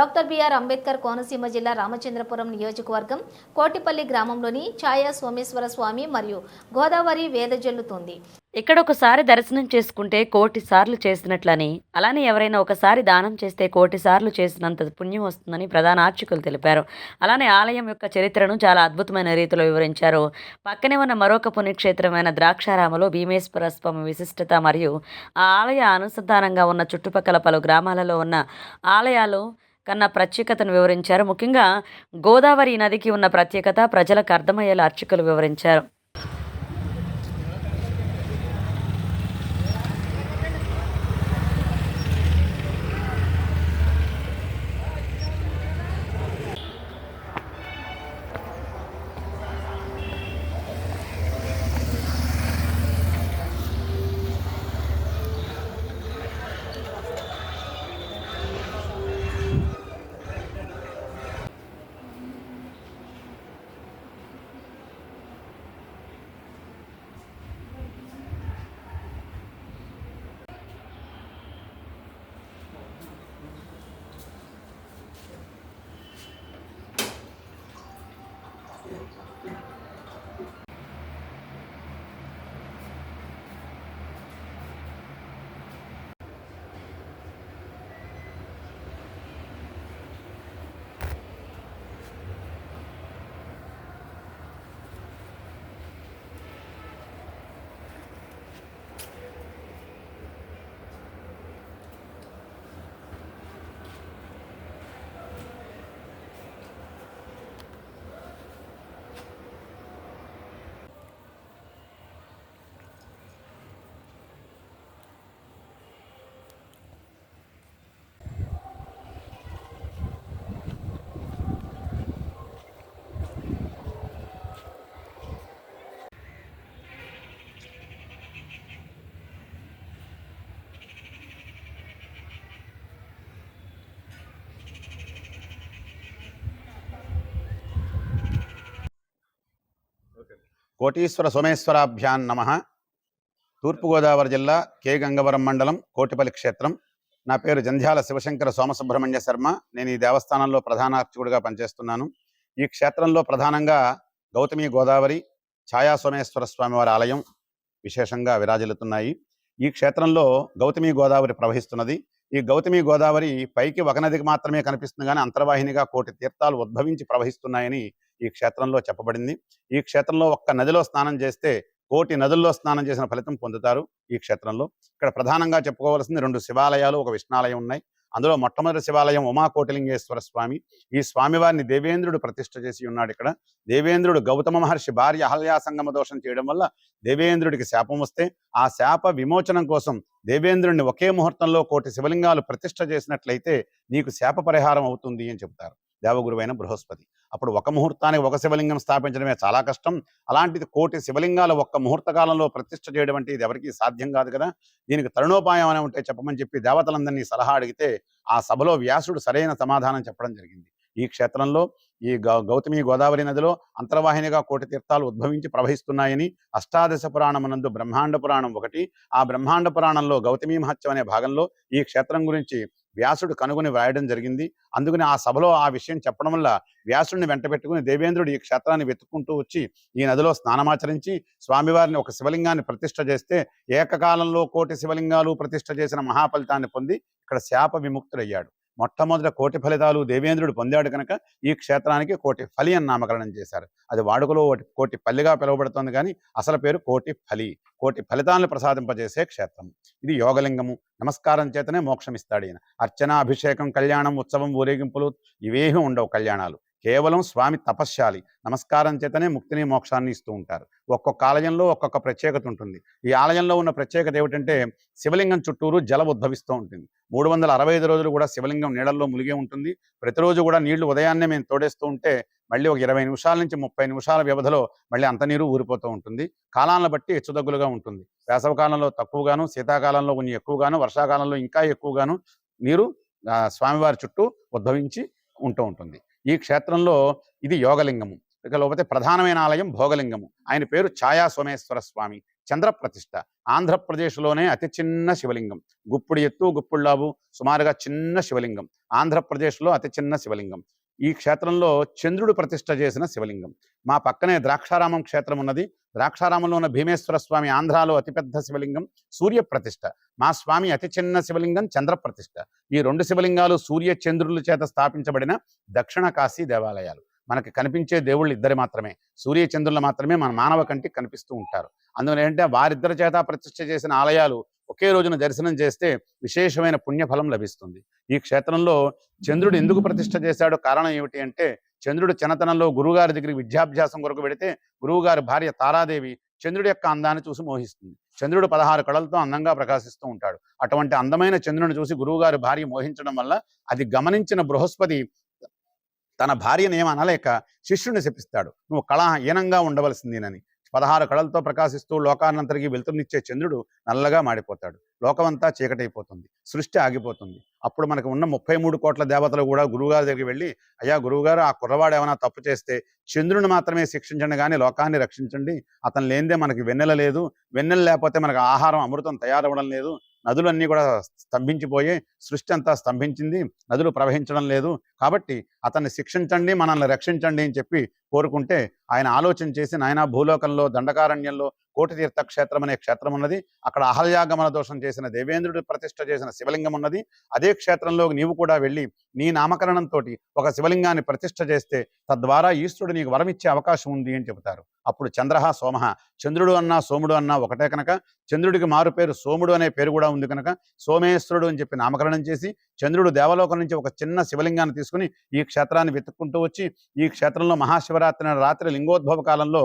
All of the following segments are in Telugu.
డాక్టర్ బిఆర్ అంబేద్కర్ కోనసీమ జిల్లా రామచంద్రపురం నియోజకవర్గం కోటిపల్లి గ్రామంలోని ఛాయా సోమేశ్వర స్వామి మరియు గోదావరి వేదజల్లుతుంది ఇక్కడ ఒకసారి దర్శనం చేసుకుంటే కోటి సార్లు చేసినట్లని అలానే ఎవరైనా ఒకసారి దానం చేస్తే కోటి సార్లు చేసినంత పుణ్యం వస్తుందని ప్రధాన ఆర్చకులు తెలిపారు. అలానే ఆలయం యొక్క చరిత్రను చాలా అద్భుతమైన రీతిలో వివరించారు. పక్కనే ఉన్న మరొక పుణ్యక్షేత్రమైన ద్రాక్షారామలో భీమేశ్వర స్వామి విశిష్టత మరియు ఆ ఆలయ అనుసంధానంగా ఉన్న చుట్టుపక్కల పలు గ్రామాలలో ఉన్న ఆలయాలు కన్నా ప్రత్యేకతను వివరించారు. ముఖ్యంగా గోదావరి నదికి ఉన్న ప్రత్యేకత ప్రజలకు అర్థమయ్యేలా అర్చకులు వివరించారు. కోటీశ్వర సోమేశ్వరాభ్యాన్ నమ. తూర్పుగోదావరి జిల్లా కే. గంగవరం మండలం కోటిపల్లి క్షేత్రం. నా పేరు జంధ్యాల శివశంకర సోమసుబ్రహ్మణ్య శర్మ. నేను ఈ దేవస్థానంలో ప్రధాన అర్చకుడిగా పనిచేస్తున్నాను. ఈ క్షేత్రంలో ప్రధానంగా గౌతమి గోదావరి ఛాయా సోమేశ్వర స్వామివారి ఆలయం విశేషంగా విరాజిల్లుతున్నాయి. ఈ క్షేత్రంలో గౌతమి గోదావరి ప్రవహిస్తున్నది. ఈ గౌతమి గోదావరి పైకి ఒక నదికి మాత్రమే కనిపిస్తుంది కానీ అంతర్వాహినిగా కోటి తీర్థాలు ఉద్భవించి ప్రవహిస్తున్నాయని ఈ క్షేత్రంలో చెప్పబడింది. ఈ క్షేత్రంలో ఒక్క నదిలో స్నానం చేస్తే కోటి నదుల్లో స్నానం చేసిన ఫలితం పొందుతారు ఈ క్షేత్రంలో. ఇక్కడ ప్రధానంగా చెప్పుకోవాల్సింది రెండు శివాలయాలు ఒక విష్ణాలయం ఉన్నాయి. అందులో మొట్టమొదటి శివాలయం ఉమాకోటిలింగేశ్వర స్వామి. ఈ స్వామివారిని దేవేంద్రుడు ప్రతిష్ట చేసి ఉన్నాడు ఇక్కడ. దేవేంద్రుడు గౌతమ మహర్షి భార్య అహల్యాసంగమ దోషం చేయడం వల్ల దేవేంద్రుడికి శాపం వస్తే ఆ శాప విమోచనం కోసం దేవేంద్రుడిని ఒకే ముహూర్తంలో కోటి శివలింగాలు ప్రతిష్ఠ చేసినట్లయితే నీకు శాప పరిహారం అవుతుంది అని చెబుతారు. దేవగురువైన బృహస్పతి. అప్పుడు ఒక ముహూర్తానికి ఒక శివలింగం స్థాపించడమే చాలా కష్టం. అలాంటిది కోటి శివలింగాలు ఒక్క ముహూర్త కాలంలో ప్రతిష్ఠ చేయడం అంటే ఇది ఎవరికీ సాధ్యం కాదు కదా. దీనికి తరుణోపాయం అని ఉంటే చెప్పమని చెప్పి దేవతలందరినీ సలహా అడిగితే ఆ సభలో వ్యాసుడు సరైన సమాధానం చెప్పడం జరిగింది. ఈ క్షేత్రంలో ఈ గౌ- గౌతమి గోదావరి నదిలో అంతర్వాహినిగా కోటి తీర్థాలు ఉద్భవించి ప్రవహిస్తున్నాయని అష్టాదశ పురాణమునందు బ్రహ్మాండ పురాణం ఒకటి. ఆ బ్రహ్మాండ పురాణంలో గౌతమి మహత్యం అనే భాగంలో ఈ క్షేత్రం గురించి వ్యాసుడు కనుగొని వ్రాయడం జరిగింది. అందుకని ఆ సభలో ఆ విషయం చెప్పడం వల్ల వ్యాసుడిని వెంట పెట్టుకుని దేవేంద్రుడు ఈ క్షేత్రాన్ని వెతుక్కుంటూ వచ్చి ఈ నదిలో స్నానమాచరించి స్వామివారిని ఒక శివలింగాన్ని ప్రతిష్ఠ చేస్తే ఏకకాలంలో కోటి శివలింగాలు ప్రతిష్ట చేసిన మహాఫలితాన్ని పొంది ఇక్కడ శాప విముక్తుడయ్యాడు. మొట్టమొదటి కోటి ఫలితాలు దేవేంద్రుడు పొందాడు కనుక ఈ క్షేత్రానికి కోటి ఫలి అని నామకరణం చేశారు. అది వాడుకలో కోటి పల్లిగా పిలువబడుతుంది కానీ అసలు పేరు కోటి ఫలి. కోటి ఫలితాలను ప్రసాదింపజేసే క్షేత్రం. ఇది యోగలింగము. నమస్కారం చేతనే మోక్షం ఇస్తాడు ఈయన. అర్చన అభిషేకం కళ్యాణం ఉత్సవం ఊరేగింపులు ఇవేమీ ఉండవు కళ్యాణాలు. కేవలం స్వామి తపశ్శాలి. నమస్కారం చేతనే ముక్తిని మోక్షాన్ని ఇస్తూ ఉంటారు. ఒక్కొక్క ఆలయంలో ఒక్కొక్క ప్రత్యేకత ఉంటుంది. ఈ ఆలయంలో ఉన్న ప్రత్యేకత ఏమిటంటే శివలింగం చుట్టూరు జల ఉద్భవిస్తూ ఉంటుంది. మూడు వందల అరవై ఐదు రోజులు కూడా శివలింగం నీళ్ళల్లో మునిగే ఉంటుంది. ప్రతిరోజు కూడా నీళ్ళు ఉదయాన్నే మేము తోడేస్తూ ఉంటే మళ్ళీ ఒక ఇరవై నిమిషాల నుంచి ముప్పై నిమిషాల వ్యవధిలో మళ్ళీ అంత నీరు ఊరిపోతూ ఉంటుంది. కాలాలను బట్టి హెచ్చుతగ్గులుగా ఉంటుంది. వేసవకాలంలో తక్కువగాను శీతాకాలంలో కొంచెం ఎక్కువగాను వర్షాకాలంలో ఇంకా ఎక్కువగాను నీరు స్వామివారి చుట్టూ ఉద్భవించి ఉంటూ ఉంటుంది. ఈ క్షేత్రంలో ఇది యోగలింగము ఇక లేకపోతే ప్రధానమైన ఆలయం భోగలింగము. ఆయన పేరు ఛాయా సోమేశ్వర స్వామి చంద్రప్రతిష్ఠ. ఆంధ్రప్రదేశ్లోనే అతి చిన్న శివలింగం. గుప్పుడు ఎత్తు గుప్పుళ్ళావు సుమారుగా చిన్న శివలింగం. ఆంధ్రప్రదేశ్లో అతి చిన్న శివలింగం. ఈ క్షేత్రంలో చంద్రుడు ప్రతిష్ట చేసిన శివలింగం. మా పక్కనే ద్రాక్షారామం క్షేత్రం ఉన్నది. ద్రాక్షారామంలో ఉన్న భీమేశ్వర స్వామి ఆంధ్రాలో అతిపెద్ద శివలింగం సూర్య ప్రతిష్ట మా స్వామి అతి చిన్న శివలింగం చంద్ర ప్రతిష్ట ఈ రెండు శివలింగాలు సూర్య చంద్రుల చేత స్థాపించబడిన దక్షిణ కాశీ దేవాలయాలు. మనకి కనిపించే దేవుళ్ళు ఇద్దరు మాత్రమే. సూర్య చంద్రులు మాత్రమే మన మానవ కంటికి కనిపిస్తూ ఉంటారు. అందువల్ల ఏంటంటే వారిద్దరి చేత ప్రతిష్ఠ చేసిన ఆలయాలు ఒకే రోజున దర్శనం చేస్తే విశేషమైన పుణ్యఫలం లభిస్తుంది. ఈ క్షేత్రంలో చంద్రుడు ఎందుకు ప్రతిష్ట చేశాడో కారణం ఏమిటి అంటే చంద్రుడు చిన్నతనంలో గురువుగారి దగ్గరికి విద్యాభ్యాసం కొరకు పెడితే గురువుగారి భార్య తారాదేవి చంద్రుడి యొక్క అందాన్ని చూసి మోహిస్తుంది. చంద్రుడు పదహారు కళలతో అందంగా ప్రకాశిస్తూ ఉంటాడు. అటువంటి అందమైన చంద్రుని చూసి గురువుగారి భార్య మోహించడం వల్ల అది గమనించిన బృహస్పతి తన భార్యను ఏమనలేక అనలేక శపిస్తాడు. నువ్వు కళాహీనంగా ఉండవలసిందేనని. పదహారు కళలతో ప్రకాశిస్తూ లోకానంతరికి వెలుతురునిచ్చే చంద్రుడు నల్లగా మాడిపోతాడు. లోకమంతా చీకటైపోతుంది. సృష్టి ఆగిపోతుంది. అప్పుడు మనకు ఉన్న ముప్పై మూడు కోట్ల దేవతలు కూడా గురువుగారి దగ్గరికి వెళ్ళి అయ్యా గురువుగారు ఆ కుర్రవాడు ఏమైనా తప్పు చేస్తే చంద్రుని మాత్రమే శిక్షించండి కానీ లోకాన్ని రక్షించండి. అతను లేనిదే మనకి వెన్నెల లేదు. వెన్నెల లేకపోతే మనకు ఆహారం అమృతం తయారవ్వడం లేదు. నదులన్నీ కూడా స్తంభించిపోయి సృష్టి అంతా స్తంభించింది. నదులు ప్రవహించడం లేదు. కాబట్టి అతన్ని శిక్షించండి మనల్ని రక్షించండి అని చెప్పి కోరుకుంటే ఆయన ఆలోచన చేసి నాయన భూలోకంలో దండకారణ్యంలో కోటి తీర్థ క్షేత్రం అనే క్షేత్రం ఉన్నది. అక్కడ అహల్యాగమన దోషం చేసిన దేవేంద్రుడు ప్రతిష్ఠ చేసిన శివలింగం ఉన్నది. అదే క్షేత్రంలో నీవు కూడా వెళ్ళి నీ నామకరణంతో ఒక శివలింగాన్ని ప్రతిష్ట చేస్తే తద్వారా ఈశ్వరుడు నీకు వరం ఇచ్చే అవకాశం ఉంది అని చెబుతారు. అప్పుడు చంద్రహ సోమహ. చంద్రుడు అన్నా సోముడు అన్నా ఒకటే కనుక. చంద్రుడికి మారు పేరు సోముడు అనే పేరు కూడా ఉంది కనుక. సోమేశ్వరుడు అని చెప్పి నామకరణం చేసి చంద్రుడు దేవలోకం నుంచి ఒక చిన్న శివలింగాన్ని చేసుకుని ఈ క్షేత్రాన్ని వెతుక్కుంటూ వచ్చి ఈ క్షేత్రంలో మహాశివరాత్రి రాత్రి లింగోద్భవ కాలంలో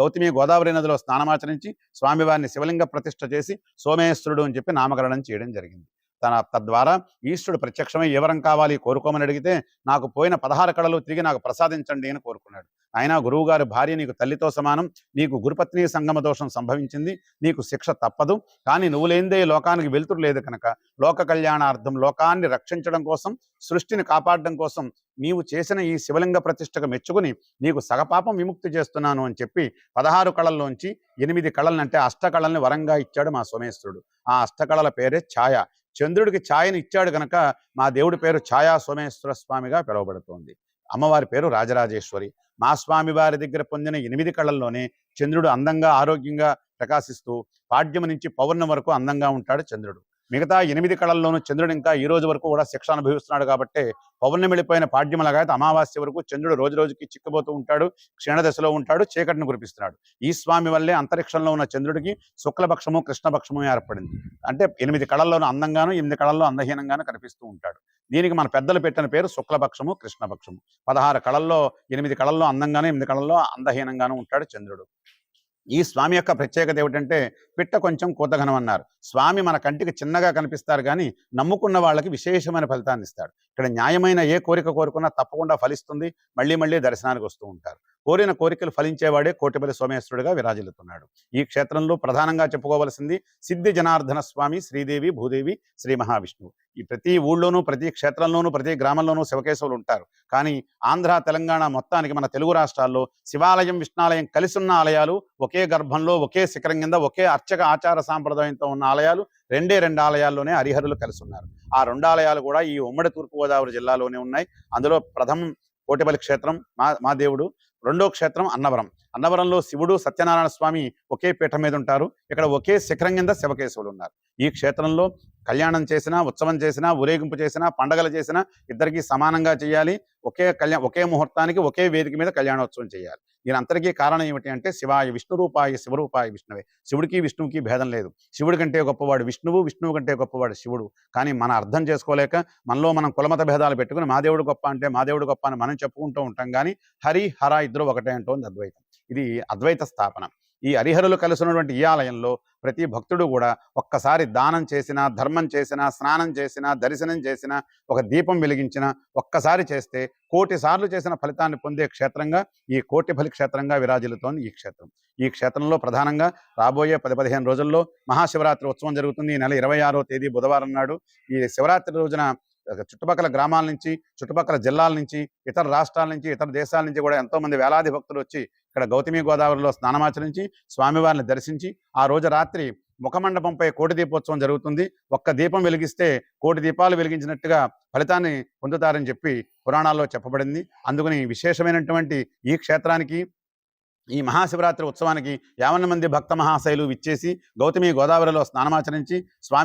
గౌతమి గోదావరి నదిలో స్నానమాచరించి స్వామివారిని శివలింగ ప్రతిష్ఠ చేసి సోమేశ్వరుడు అని చెప్పి నామకరణం చేయడం జరిగింది. తన తద్వారా ఈశ్వరుడు ప్రత్యక్షమై ఏ వరం కావాలి కోరుకోమని అడిగితే నాకు పోయిన పదహారు కళలు తిరిగి నాకు ప్రసాదించండి అని కోరుకున్నాడు. ఆయన గురువుగారి భార్య నీకు తల్లితో సమానం నీకు గురుపత్ని సంగమ దోషం సంభవించింది నీకు శిక్ష తప్పదు కానీ నువ్వు లేనిదే ఈ లోకానికి వెలుతురు లేదు కనుక లోక కళ్యాణార్థం లోకాన్ని రక్షించడం కోసం సృష్టిని కాపాడడం కోసం నీవు చేసిన ఈ శివలింగ ప్రతిష్టకు మెచ్చుకుని నీకు సగపాపం విముక్తి చేస్తున్నాను అని చెప్పి పదహారు కళల్లోంచి ఎనిమిది కళలను అంటే అష్టకళల్ని వరంగా ఇచ్చాడు మా సోమేశ్వరుడు. ఆ అష్టకళల పేరే ఛాయ. చంద్రుడికి ఛాయని ఇచ్చాడు కనుక మా దేవుడి పేరు ఛాయా సోమేశ్వర స్వామిగా పిలువబడుతోంది. అమ్మవారి పేరు రాజరాజేశ్వరి. మా స్వామి వారి దగ్గర పొందిన ఎనిమిది కళల్లోనే చంద్రుడు అందంగా ఆరోగ్యంగా ప్రకాశిస్తూ పాడ్యం నుంచి పౌర్ణం వరకు అందంగా ఉంటాడు చంద్రుడు. మిగతా ఎనిమిది కళల్లోనూ చంద్రుడు ఇంకా ఈ రోజు వరకు కూడా శిక్ష అనుభవిస్తున్నాడు కాబట్టి పౌర్ణమి వెళ్ళిపోయిన పాడ్యం అమావాస్య వరకు చంద్రుడు రోజు రోజుకి చిక్కుపోతూ ఉంటాడు క్షీణదశలో ఉంటాడు చీకటిని కురిపిస్తున్నాడు. ఈ స్వామి వల్లే అంతరిక్షంలో ఉన్న చంద్రుడికి శుక్లపక్షము కృష్ణపక్షము ఏర్పడింది. అంటే ఎనిమిది కళల్లోనూ అందంగాను ఎనిమిది కళల్లో అందహీనంగాను కనిపిస్తూ ఉంటాడు. దీనికి మన పెద్దలు పెట్టిన పేరు శుక్లపక్షము కృష్ణపక్షము. పదహారు కళల్లో ఎనిమిది కళల్లో అందంగాను ఎనిమిది కళల్లో అందహీనంగాను ఉంటాడు చంద్రుడు. ఈ స్వామి యొక్క ప్రత్యేకత ఏమిటంటే పిట్ట కొంచెం కూతఘనం అన్నారు. స్వామి మన కంటికి చిన్నగా కనిపిస్తారు కానీ నమ్ముకున్న వాళ్ళకి విశేషమైన ఫలితాన్ని ఇస్తాడు. ఇక్కడ న్యాయమైన ఏ కోరిక కోరుకున్నా తప్పకుండా ఫలిస్తుంది. మళ్ళీ మళ్ళీ దర్శనానికి వస్తూ ఉంటారు. కోరిన కోరికలు ఫలించేవాడే కోటిపల్లి సోమేశ్వరుడిగా విరాజిల్లుతున్నాడు. ఈ క్షేత్రంలో ప్రధానంగా చెప్పుకోవలసింది సిద్ధి జనార్దన స్వామి శ్రీదేవి భూదేవి శ్రీ మహావిష్ణువు. ఈ ప్రతి ఊళ్ళోనూ ప్రతి క్షేత్రంలోనూ ప్రతి గ్రామంలోనూ శివకేశవులు ఉంటారు. కానీ ఆంధ్ర తెలంగాణ మొత్తానికి మన తెలుగు రాష్ట్రాల్లో శివాలయం విష్ణాలయం కలిసి ఉన్న ఆలయాలు ఒకే గర్భంలో ఒకే శిఖరం కింద ఒకే అర్చక ఆచార సాంప్రదాయంతో ఉన్న ఆలయాలు రెండే రెండు ఆలయాల్లోనే హరిహరులు కలిసి ఉన్నారు ఆ రెండు ఆలయాలు కూడా ఈ ఉమ్మడి తూర్పుగోదావరి జిల్లాలోనే ఉన్నాయి. అందులో ప్రథమం కోటిపల్లి క్షేత్రం మా మా దేవుడు రెండో క్షేత్రం అన్నవరం. అన్నవరంలో శివుడు సత్యనారాయణ స్వామి ఒకే పీఠం మీద ఉంటారు. ఇక్కడ ఒకే శిఖరం కింద శివకేశవులు ఉన్నారు. ఈ క్షేత్రంలో కళ్యాణం చేసినా ఉత్సవం చేసినా ఊరేగింపు చేసినా పండగలు చేసినా ఇద్దరికీ సమానంగా చేయాలి. ఒకే కళ్యాణ ఒకే ముహూర్తానికి ఒకే వేదిక మీద కళ్యాణోత్సవం చేయాలి. దీని అంతరికీ కారణం ఏమిటి అంటే శివాయ విష్ణు రూపాయ శివరూపాయ విష్ణువే. శివుడికి విష్ణువుకి భేదం లేదు. శివుడి కంటే గొప్పవాడు విష్ణువు విష్ణువు కంటే గొప్పవాడు శివుడు. కానీ మనం అర్థం చేసుకోలేక మనలో మనం కులమత భేదాలు పెట్టుకుని మా దేవుడు గొప్ప అంటే మా దేవుడు గొప్ప అని మనం చెప్పుకుంటూ ఉంటాం కానీ హరి హర ఇద్దరు ఒకటే అంటోంది అద్వైతం. ఇది అద్వైత స్థాపన. ఈ హరిహరులు కలిసినటువంటి ఈ ఆలయంలో ప్రతి భక్తుడు కూడా ఒక్కసారి దానం చేసినా ధర్మం చేసినా స్నానం చేసినా దర్శనం చేసినా ఒక దీపం వెలిగించినా ఒక్కసారి చేస్తే కోటి సార్లు చేసిన ఫలితాన్ని పొందే క్షేత్రంగా ఈ కోటి ఫలి క్షేత్రంగా విరాజిల్లుతోంది ఈ క్షేత్రం. ఈ క్షేత్రంలో ప్రధానంగా రాబోయే పది పదిహేను రోజుల్లో మహాశివరాత్రి ఉత్సవం జరుగుతుంది. ఈ నెల ఇరవై ఆరో తేదీ బుధవారం నాడు. ఈ శివరాత్రి రోజున చుట్టుపక్కల గ్రామాల నుంచి చుట్టుపక్కల జిల్లాల నుంచి ఇతర రాష్ట్రాల నుంచి ఇతర దేశాల నుంచి కూడా ఎంతో మంది వేలాది భక్తులు వచ్చి ఇక్కడ గౌతమి గోదావరిలో స్నానమాచరించి స్వామివారిని దర్శించి ఆ రోజు రాత్రి ముఖమండపంపై కోటి దీపోత్సవం జరుగుతుంది. ఒక్క దీపం వెలిగిస్తే కోటి దీపాలు వెలిగించినట్టుగా ఫలితాన్ని పొందుతారని చెప్పి పురాణాల్లో చెప్పబడింది. అందుకని విశేషమైనటువంటి ఈ క్షేత్రానికి ఈ మహాశివరాత్రి ఉత్సవానికి యావన్న మంది భక్త మహాశైలు విచ్చేసి గౌతమి గోదావరిలో స్నానమాచరించి స్వామి